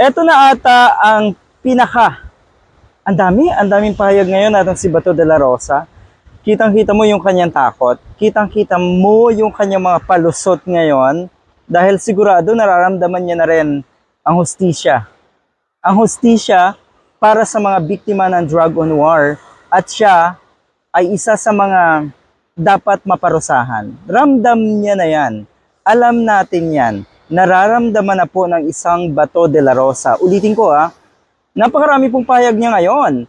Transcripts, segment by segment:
Ito na ata ang pinaka. Ang dami, ang daming pahayag ngayon natin si Bato de la Rosa. Kitang-kita mo yung kanyang takot. Kitang-kita mo yung kanyang mga palusot ngayon dahil sigurado nararamdaman niya na rin ang hustisya. Ang hustisya para sa mga biktima ng drug on war at siya ay isa sa mga dapat maparusahan. Ramdam niya na yan. Alam natin yan. Nararamdaman na po ng isang Bato de la Rosa. Ulitin ko ah, napakarami pong pahayag niya ngayon.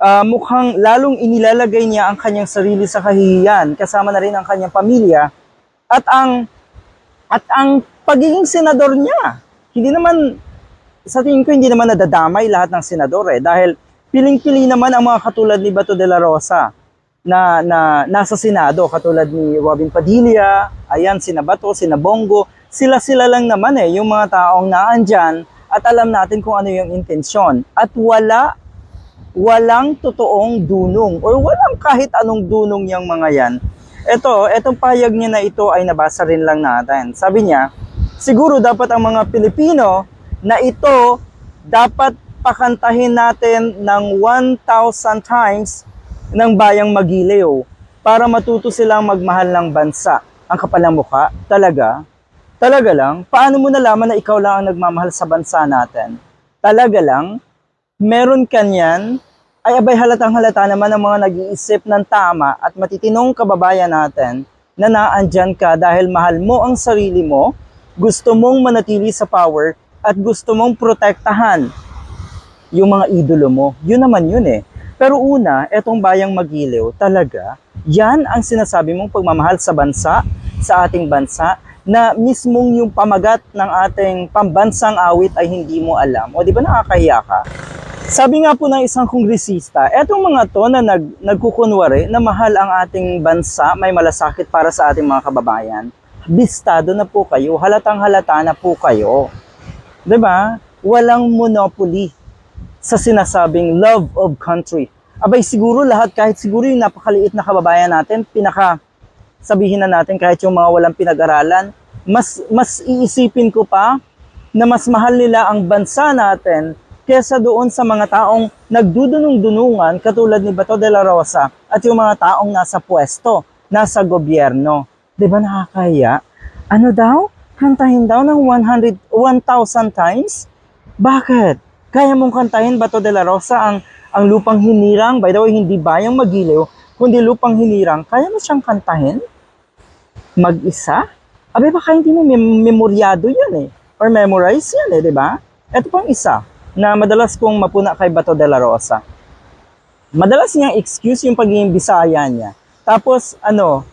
Ah, mukhang lalong inilalagay niya ang kanyang sarili sa kahihiyan, kasama na rin ang kanyang pamilya, at ang at ang pagiging senador niya. Hindi naman, sa tingin ko, hindi naman nadadamay lahat ng senador eh, dahil piling-pili naman ang mga katulad ni Bato de la Rosa na, na nasa Senado, katulad ni Robin Padilla, ayan, sina Bato, sina Bongo, sila-sila lang naman eh, yung mga taong naandyan at alam natin kung ano yung intensyon. At wala, walang totoong dunong or walang kahit anong dunong yung mga yan. Ito, etong payag niya na ito ay nabasa rin lang natin. Sabi niya, siguro dapat ang mga Pilipino na ito dapat pakantahin natin ng 1,000 times ng bayang magiliw para matuto silang magmahal ng bansa. Ang kapalang mukha, talaga, talaga lang, paano mo nalaman na ikaw lang ang nagmamahal sa bansa natin? Talaga lang, meron kanyan, ay abay halatang halata naman ang mga nag-iisip ng tama at matitinong kababayan natin na naandyan ka dahil mahal mo ang sarili mo, gusto mong manatili sa power at gusto mong protektahan yung mga idolo mo. Yun naman yun eh. Pero una, etong bayang magiliw, talaga, yan ang sinasabi mong pagmamahal sa bansa, sa ating bansa, na mismong yung pamagat ng ating pambansang awit ay hindi mo alam. O di ba nakakahiya ka? Sabi nga po ng isang kongresista, etong mga to na nag, nagkukunwari na mahal ang ating bansa, may malasakit para sa ating mga kababayan, bistado na po kayo, halatang halata na po kayo. ba? Walang monopoly sa sinasabing love of country. Abay siguro lahat kahit siguro yung napakaliit na kababayan natin, pinaka sabihin na natin kahit yung mga walang pinag-aralan, mas mas iisipin ko pa na mas mahal nila ang bansa natin kesa doon sa mga taong nagdudunong-dunungan katulad ni Bato de la Rosa at yung mga taong nasa pwesto, nasa gobyerno. 'Di ba nakakahiya? Ano daw? Kantahin daw ng 100 1,000 times? Bakit? Kaya mong kantahin Bato de la Rosa ang ang lupang hinirang, by the way, hindi bayang magiliw, kundi lupang hinirang. Kaya mo siyang kantahin? Mag-isa? Abe, baka hindi mo mem- memoryado yan eh. Or memorize yan eh, di ba? Ito pang isa na madalas kong mapuna kay Bato de la Rosa. Madalas niyang excuse yung pagiging bisaya niya. Tapos, ano,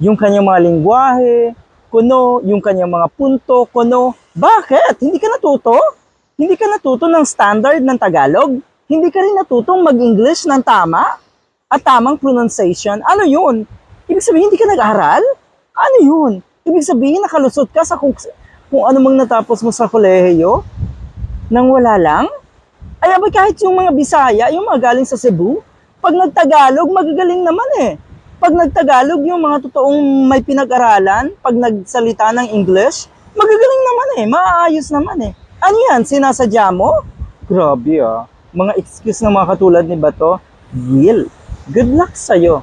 yung kanyang mga lingwahe, kuno, yung kanyang mga punto, kuno. Bakit? Hindi ka natuto? Hindi ka natuto ng standard ng Tagalog? Hindi ka rin natutong mag-English ng tama? At tamang pronunciation? Ano yun? Ibig sabihin, hindi ka nag-aral? Ano yun? Ibig sabihin, nakalusot ka sa kung, kung ano mang natapos mo sa kolehiyo? Nang wala lang? Ay, abay, kahit yung mga Bisaya, yung mga galing sa Cebu, pag nagtagalog, magagaling naman eh. Pag nagtagalog, yung mga totoong may pinag-aralan, pag nagsalita ng English, magagaling naman eh, maayos naman eh. Ano yan, sinasadya mo? Grabe ah. Mga excuse ng mga katulad ni Bato, Gil. Good luck sa'yo.